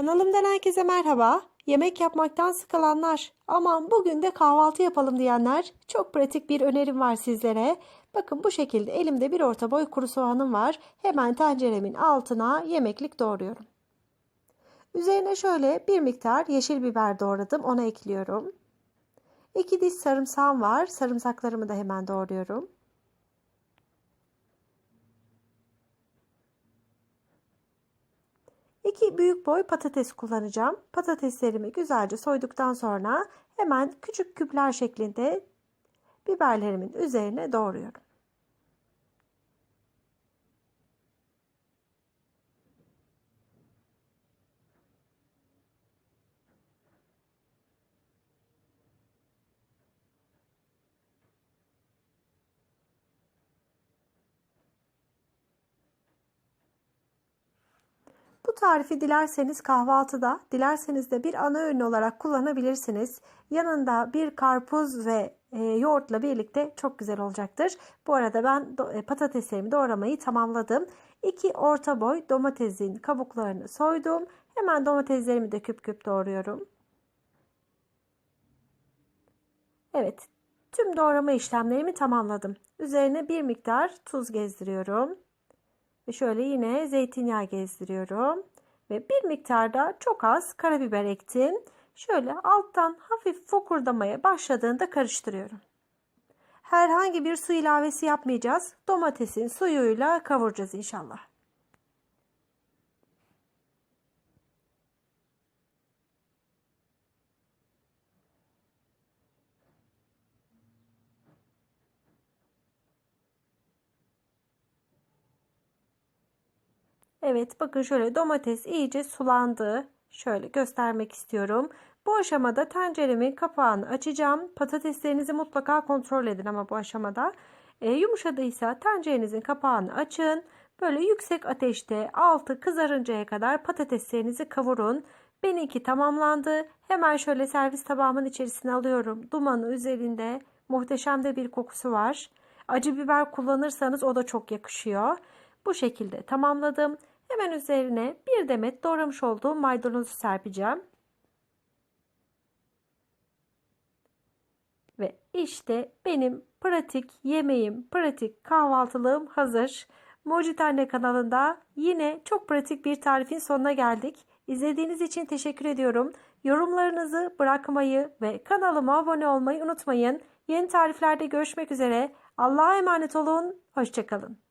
Kanalımdan herkese merhaba. Yemek yapmaktan sıkılanlar, aman bugün de kahvaltı yapalım diyenler çok pratik bir önerim var sizlere. Bakın bu şekilde elimde bir orta boy kuru soğanım var. Hemen tenceremin altına yemeklik doğruyorum. Üzerine şöyle bir miktar yeşil biber doğradım. Ona ekliyorum. İki diş sarımsağım var. Sarımsaklarımı da hemen doğruyorum. İki büyük boy patates kullanacağım. Patateslerimi güzelce soyduktan sonra hemen küçük küpler şeklinde biberlerimin üzerine doğruyorum. Bu tarifi dilerseniz kahvaltıda, dilerseniz de bir ana öğün olarak kullanabilirsiniz. Yanında bir karpuz ve e, yoğurtla birlikte çok güzel olacaktır. Bu arada ben e, patateslerimi doğramayı tamamladım. 2 orta boy domatesin kabuklarını soydum. Hemen domateslerimi de küp küp doğruyorum. Evet, tüm doğrama işlemlerimi tamamladım. Üzerine bir miktar tuz gezdiriyorum. Ve şöyle yine zeytinyağı gezdiriyorum. Ve bir miktarda çok az karabiber ektim. Şöyle alttan hafif fokurdamaya başladığında karıştırıyorum. Herhangi bir su ilavesi yapmayacağız. Domatesin suyuyla kavuracağız inşallah. Evet bakın şöyle domates iyice sulandı. Şöyle göstermek istiyorum. Bu aşamada tenceremin kapağını açacağım. Patateslerinizi mutlaka kontrol edin ama bu aşamada. E, yumuşadıysa tencerenizin kapağını açın. Böyle yüksek ateşte altı kızarıncaya kadar patateslerinizi kavurun. Benimki tamamlandı. Hemen şöyle servis tabağımın içerisine alıyorum. Dumanı üzerinde muhteşem de bir kokusu var. Acı biber kullanırsanız o da çok yakışıyor. Bu şekilde tamamladım. Hemen üzerine bir demet doğramış olduğum maydanozu serpeceğim. Ve işte benim pratik yemeğim, pratik kahvaltılığım hazır. Mucit Anne kanalında yine çok pratik bir tarifin sonuna geldik. İzlediğiniz için teşekkür ediyorum. Yorumlarınızı bırakmayı ve kanalıma abone olmayı unutmayın. Yeni tariflerde görüşmek üzere. Allah'a emanet olun. Hoşçakalın.